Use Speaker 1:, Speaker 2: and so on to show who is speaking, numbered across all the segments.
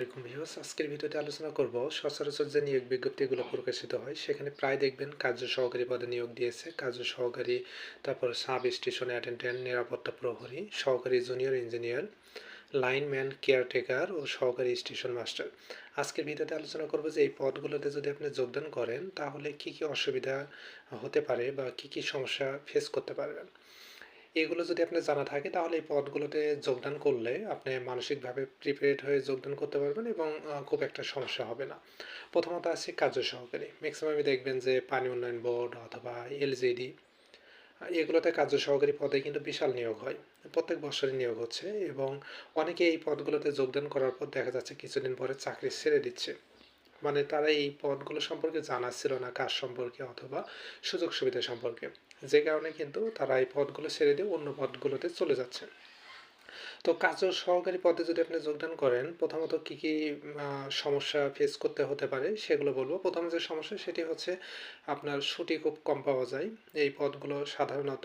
Speaker 1: এরকম ভিউস আজকের ভিডিওতে আলোচনা করব সচরাচর যে নিয়োগ বিজ্ঞপ্তিগুলো প্রকাশিত হয়, সেখানে প্রায় দেখবেন কার্য সহকারী পদে নিয়োগ দিয়েছে। কার্য সহকারী, তারপর সাব স্টেশন অ্যাটেন্ডেন্ট নিরাপত্তা প্রহরী, সহকারী জুনিয়র ইঞ্জিনিয়ার লাইনম্যান কেয়ারটেকার ও সহকারী স্টেশন মাস্টার আজকের ভিডিওতে আলোচনা করব যে এই পদগুলোতে যদি আপনি যোগদান করেন, তাহলে কি কি অসুবিধা হতে পারে বা কি কি সমস্যা ফেস করতে পারবেন। এগুলো যদি আপনার জানা থাকে, তাহলে এই পদগুলোতে যোগদান করলে আপনি মানসিকভাবে প্রিপেয়ার্ড হয়ে যোগদান করতে পারবেন এবং খুব একটা সমস্যা হবে না। প্রথমত আছে কার্য সহকারী। ম্যাক্সিমামই দেখবেন যে পানি উন্নয়ন বোর্ড অথবা এলজিডি এগুলোতে কার্য সহকারী পদে কিন্তু বিশাল নিয়োগ হয়। প্রত্যেক বছরই নিয়োগ হচ্ছে এবং অনেকে এই পদগুলোতে যোগদান করার পর দেখা যাচ্ছে কিছুদিন পরে চাকরি ছেড়ে দিচ্ছে। মানে তারা এই পদগুলো সম্পর্কে জানা ছিল না কাজ সম্পর্কে অথবা সুযোগ সুবিধা সম্পর্কে। যে কারণে কিন্তু তারা এই পদগুলো ছেড়ে দিয়ে অন্য পদগুলোতে চলে যাচ্ছে। তো কার্য সহকারী পদে যদি আপনি যোগদান করেন, প্রথমত কি কি সমস্যা ফেস করতে হতে পারে সেগুলো বলব। প্রথম যে সমস্যা সেটি হচ্ছে আপনার ছুটি খুব কম পাওয়া যায়। এই পদগুলো সাধারণত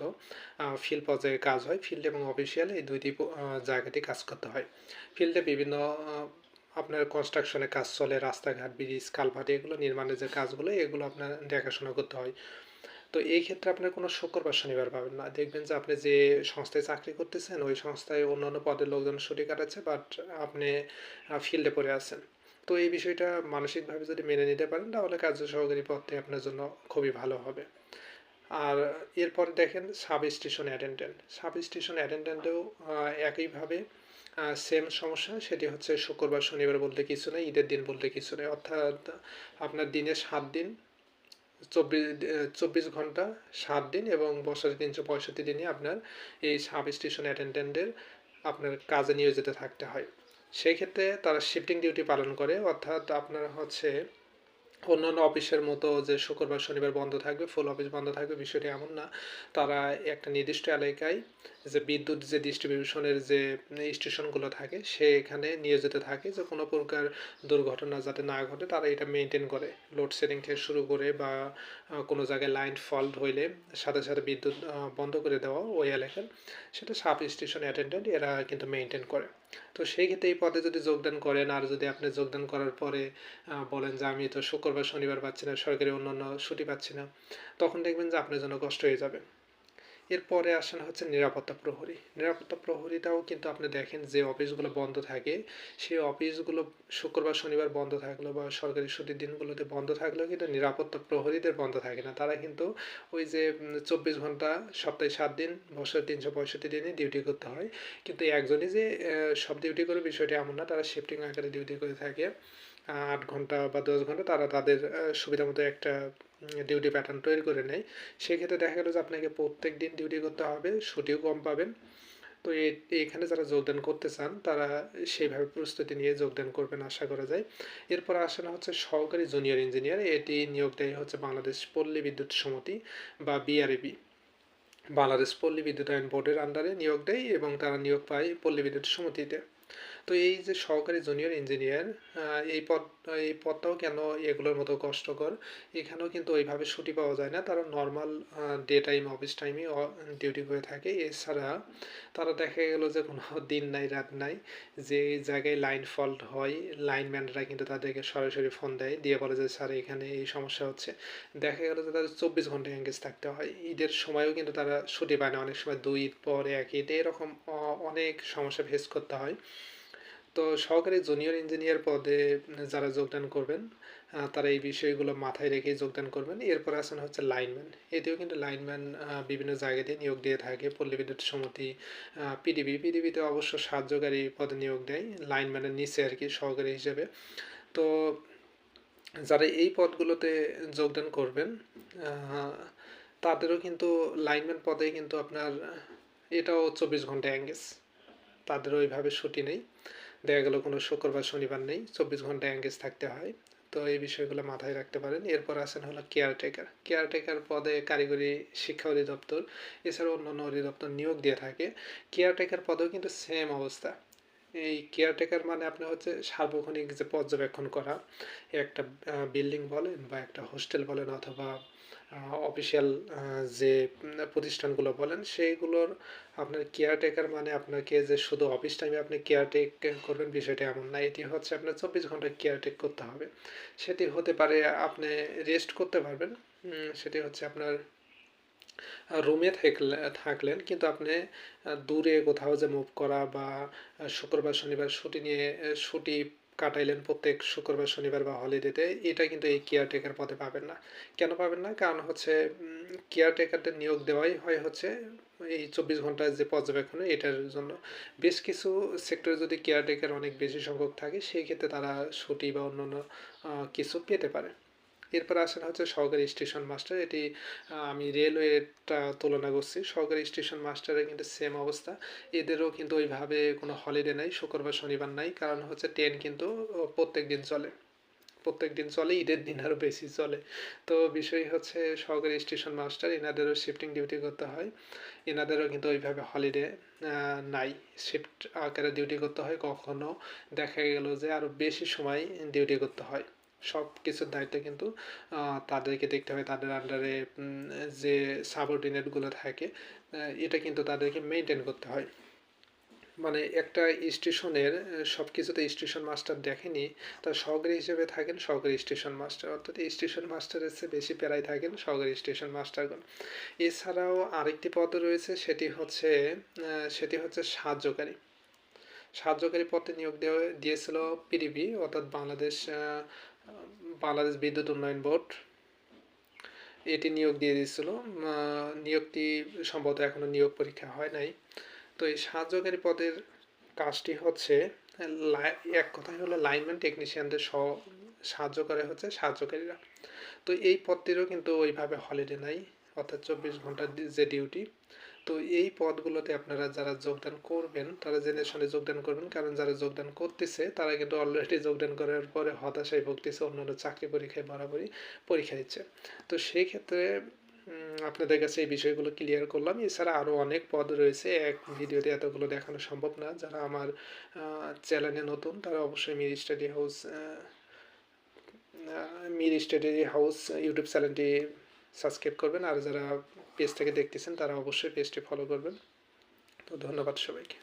Speaker 1: ফিল্ড পর্যায়ে কাজ হয়। ফিল্ড এবং অফিসিয়াল এই দুইটি জায়গাতে কাজ করতে হয়। ফিল্ডে বিভিন্ন আপনার কনস্ট্রাকশনে কাজ চলে, রাস্তাঘাট ব্রিজ কালভার্ট, এগুলো নির্মাণের যে কাজগুলো, এগুলো আপনার দেখাশোনা করতে হয়। তো এই ক্ষেত্রে আপনার কোনো শুক্র বা শনিবার পাবেন না। দেখবেন যে আপনি যে সংস্থায় চাকরি করতেছেন, ওই সংস্থায় অন্যান্য পদের লোকজন ছুটি কাটাচ্ছে বাট আপনি ফিল্ডে পড়ে আছেন। তো এই বিষয়টা মানসিকভাবে যদি মেনে নিতে পারেন, তাহলে কার্য সহকারী পদটি আপনার জন্য খুবই ভালো হবে। আর এরপর দেখেন sub station attendant. Sub station অ্যাটেন্ডেন্টেও একইভাবে সেম সমস্যা, সেটি হচ্ছে শুক্রবার, শনিবার বলতে কিছু নেই, ঈদের দিন বলতে কিছু নেই। অর্থাৎ আপনার দিনে সাত দিন চব্বিশ চব্বিশ ঘণ্টা, সাত দিন এবং বছরে তিনশো পঁয়ষট্টি দিনই আপনার এই সাব স্টেশন অ্যাটেন্ডেন্টের আপনার কাজে নিয়োজিত থাকতে হয়। সেই ক্ষেত্রে তারা শিফটিং ডিউটি পালন করে, অর্থাৎ আপনার হচ্ছে অন্যান্য অফিসের মতো যে শুক্রবার, শনিবার বন্ধ থাকবে ফুল অফিস বন্ধ থাকবে, বিষয়টি এমন না। তারা একটা নির্দিষ্ট এলাকায় যে বিদ্যুৎ যে ডিস্ট্রিবিউশনের যে স্টেশনগুলো থাকে সে সেখানে নিয়োজিত থাকে যে কোনো প্রকার দুর্ঘটনা যাতে না ঘটে, তারা এটা মেনটেন করে। লোডশেডিং থেকে শুরু করে বা কোনো জায়গায় লাইন ফল্ট হইলে সাথে সাথে বিদ্যুৎ বন্ধ করে দেওয়া ওই এলাকার, সেটা সাব স্টেশন অ্যাটেন্ডেন্ট এরা কিন্তু মেনটেন করে। তো সেই ক্ষেত্রে এই পদে যদি যোগদান করেন, আর যদি আপনি যোগদান করার পরে বলেন যে আমি তো শুক্রবার, শনিবার পাচ্ছি না, সরকারি অন্য অন্য ছুটি পাচ্ছি না, তখন দেখবেন যে আপনার জন্য কষ্ট হয়ে যাবে। এরপরে আসেন হচ্ছে নিরাপত্তা প্রহরী। নিরাপত্তা প্রহরীটাও কিন্তু আপনি দেখেন যে অফিসগুলো বন্ধ থাকে। সেই অফিসগুলো শুক্রবার, শনিবার বন্ধ থাকল বা সরকারি ছুটির দিনগুলোতে বন্ধ থাকলেও কিন্তু নিরাপত্তা প্রহরীদের বন্ধ থাকে না। তারা কিন্তু ওই যে চব্বিশ ঘণ্টা, সপ্তাহে সাত দিন, বছর তিনশো পঁয়ষট্টি দিনে ডিউটি করতে হয়। কিন্তু একজনই যে সব ডিউটি করে বিষয়টি এমন না, তারা শিফটিং আকারে ডিউটি করে থাকে। আট ঘণ্টা বা দশ ঘণ্টা তারা তাদের সুবিধা মতো একটা ডিউটি প্যাটার্ন তৈরি করে নেয়। সেক্ষেত্রে দেখা গেলো যে আপনাকে প্রত্যেক দিন ডিউটি করতে হবে, ছুটিও কম পাবেন। তো এখানে যারা যোগদান করতে চান, তারা সেইভাবে প্রস্তুতি নিয়ে যোগদান করবেন আশা করা যায়। এরপর আসেন হচ্ছে সহকারী জুনিয়র ইঞ্জিনিয়ার এটি নিয়োগ দেয় হচ্ছে বাংলাদেশ পল্লী বিদ্যুৎ সমিতি বা বিআরবি বাংলাদেশ পল্লী বিদ্যুতায়ন বোর্ডের আন্ডারে নিয়োগ দেয় এবং তারা নিয়োগ পায় পল্লী বিদ্যুৎ সমিতিতে। তো এই যে সহকারী জুনিয়র ইঞ্জিনিয়ার এই পদ, এই পদটাও কেন এগুলোর মতো কষ্টকর? এখানেও কিন্তু ওইভাবে ছুটি পাওয়া যায় না। তারা নর্মাল ডে টাইম অফিস টাইমে ডিউটি করে থাকে। এছাড়া তারা দেখা গেল যে কোনো দিন নাই, রাত নাই, যে জায়গায় লাইন ফল্ট হয় লাইনম্যানরা কিন্তু তাদেরকে সরাসরি ফোন দেয়, দিয়ে বলে যে, স্যার, এখানে এই সমস্যা হচ্ছে। দেখা গেল যে তাদের চব্বিশ ঘণ্টা এঙ্গেজ থাকতে হয়। ঈদের সময়ও কিন্তু তারা ছুটি পায় না। অনেক সময় দুই ঈদ পর, এক ঈদ, এরকম অনেক সমস্যা ফেস করতে হয়। তো সহকারী জুনিয়র ইঞ্জিনিয়ার পদে যারা যোগদান করবেন তারা এই বিষয়গুলো মাথায় রেখে যোগদান করবেন। এরপর আছেন হচ্ছে লাইনম্যান এতেও কিন্তু লাইনম্যান বিভিন্ন জায়গাতে নিয়োগ দিয়ে থাকে। পল্লী বিদ্যুৎ সমিতি পিডিবি পিডিবিতে অবশ্য সাহায্যকারী পদে নিয়োগ দেয় লাইনম্যানের নিচে আর কি সহকারী হিসেবে। তো যারা এই পদগুলোতে যোগদান করবেন তাদেরও কিন্তু লাইনম্যান পদে কিন্তু আপনার এটাও চব্বিশ ঘণ্টা অ্যাঙ্গেজ। তাদের ওইভাবে ছুটি নেই। দেখা গেল কোনো শুক্রবার, শনিবার নেই, চব্বিশ ঘণ্টা অ্যাঙ্গেজ থাকতে হয়। তো এই বিষয়গুলো মাথায় রাখতে পারেন। এরপর আছেন হলো কেয়ারটেকার কেয়ারটেকার পদে কারিগরি শিক্ষা অধিদপ্তর, এছাড়াও অন্যান্য অধিদপ্তর নিয়োগ দিয়ে থাকে। কেয়ারটেকার পদেও কিন্তু সেম অবস্থা। এই কেয়ারটেকার মানে আপনার হচ্ছে সার্বক্ষণিক যে পর্যবেক্ষণ করা, একটা বিল্ডিং বলেন বা একটা হোস্টেল বলেন অথবা অফিসিয়াল যে প্রতিষ্ঠানগুলো বলেন, সেইগুলোর আপনার কেয়ারটেকার মানে আপনাকে যে, শুধু অফিস টাইমে আপনি কেয়ারটেক করবেন, বিষয়টা এমন না। এটি হচ্ছে আপনার চব্বিশ ঘণ্টা কেয়ারটেক করতে হবে। সেটি হতে পারে আপনি রেস্ট করতে পারবেন। সেটি হচ্ছে আপনার রুমে থাকলে, থাকলেন, কিন্তু আপনি দূরে কোথাও যে মুভ করা বা শুক্রবার, শনিবার ছুটি নিয়ে ছুটি কাটাইলেন প্রত্যেক শুক্রবার, শনিবার বা হলিডেতে এটা কিন্তু এই কেয়ারটেকার পদে পাবেন না। কেন পাবেন না? কারণ হচ্ছে কেয়ারটেকারদের নিয়োগ দেওয়াই হয় হচ্ছে, এই চব্বিশ ঘণ্টার যে পর্যবেক্ষণ, এটার জন্য। বেশ কিছু সেক্টরে যদি কেয়ারটেকার অনেক বেশি সংখ্যক থাকে, সেই ক্ষেত্রে তারা ছুটি বা অন্যান্য কিছু পেতে পারে। এরপর আসেন হচ্ছে সহকারী স্টেশন মাস্টার। এটি আমি রেলওয়েটা তুলনা করছি। সহকারী স্টেশন মাস্টারের কিন্তু সেম অবস্থা। এদেরও কিন্তু ওইভাবে কোনো হলিডে নাই, শুক্রবার, শনিবার নাই। কারণ হচ্ছে ট্রেন কিন্তু প্রত্যেক দিন চলে। প্রত্যেক দিন চলে, ঈদের দিন আরও বেশি চলে। তো বিষয় হচ্ছে সহকারী স্টেশন মাস্টার, এনাদেরও শিফটিং ডিউটি করতে হয়। এনাদেরও কিন্তু ওইভাবে হলিডে নাই। শিফট আকারে ডিউটি করতে হয়। কখনো দেখা গেল যে আরও বেশি সময় ডিউটি করতে হয়। সব কিছুর দায়িত্ব কিন্তু তাদেরকে দেখতে হয় তাদের আন্ডারে যে সাবঅর্ডিনেটগুলো থাকে এটা কিন্তু তাদেরকে মেনটেন করতে হয়। মানে একটা স্টেশনের সব কিছুতে স্টেশন মাস্টার দেখেনি তার সহকারী হিসেবে থাকেন সহকারী স্টেশন মাস্টার অর্থাৎ স্টেশন মাস্টারের চেয়ে বেশি প্যারায় থাকেন সহকারী স্টেশন মাস্টারগণ এছাড়াও আরেকটি পদ রয়েছে, সেটি হচ্ছে সেটি হচ্ছে সাহায্যকারী। সাহায্যকারী পদে নিয়োগ দেওয়া, দিয়েছিল পিডিবি অর্থাৎ বাংলাদেশ বাংলাদেশ বিদ্যুৎ উন্নয়ন বোর্ড এটি নিয়োগ দিয়ে দিয়েছিল। নিয়োগটি সম্ভবত এখনও নিয়োগ পরীক্ষা হয় নাই। তো এই সাহায্যকারী পদের কাজটি হচ্ছে এক কথায় হলো লাইনম্যান টেকনিশিয়ানদের সহ সাহায্য করে হচ্ছে সাহায্যকারীরা। তো এই পদটিরও কিন্তু ওইভাবে হলিডে নাই, অর্থাৎ চব্বিশ ঘণ্টার যে ডিউটি তো এই পদগুলোতে আপনারা যারা যোগদান করবেন, তারা জেনে শুনে যোগদান করবেন। কারণ যারা যোগদান করতেছে, তারা কিন্তু অলরেডি যোগদান করার পরে হতাশায় ভুগতেছে, অন্যান্য চাকরি পরীক্ষায় বরাবরই পরীক্ষা দিচ্ছে। তো সেই ক্ষেত্রে আপনাদের কাছে এই বিষয়গুলো ক্লিয়ার করলাম। এছাড়া আরও অনেক পদ রয়েছে। এক ভিডিওতে এতগুলো দেখানো সম্ভব না। যারা আমার চ্যানেলে নতুন, তারা অবশ্যই Mir study house Mir study house YouTube চ্যানেলটি সাবস্ক্রাইব করবেন। আর যারা পেজ থেকে দেখতেছেন তারা অবশ্যই পেজটি ফলো করবেন। তো ধন্যবাদ সবাইকে।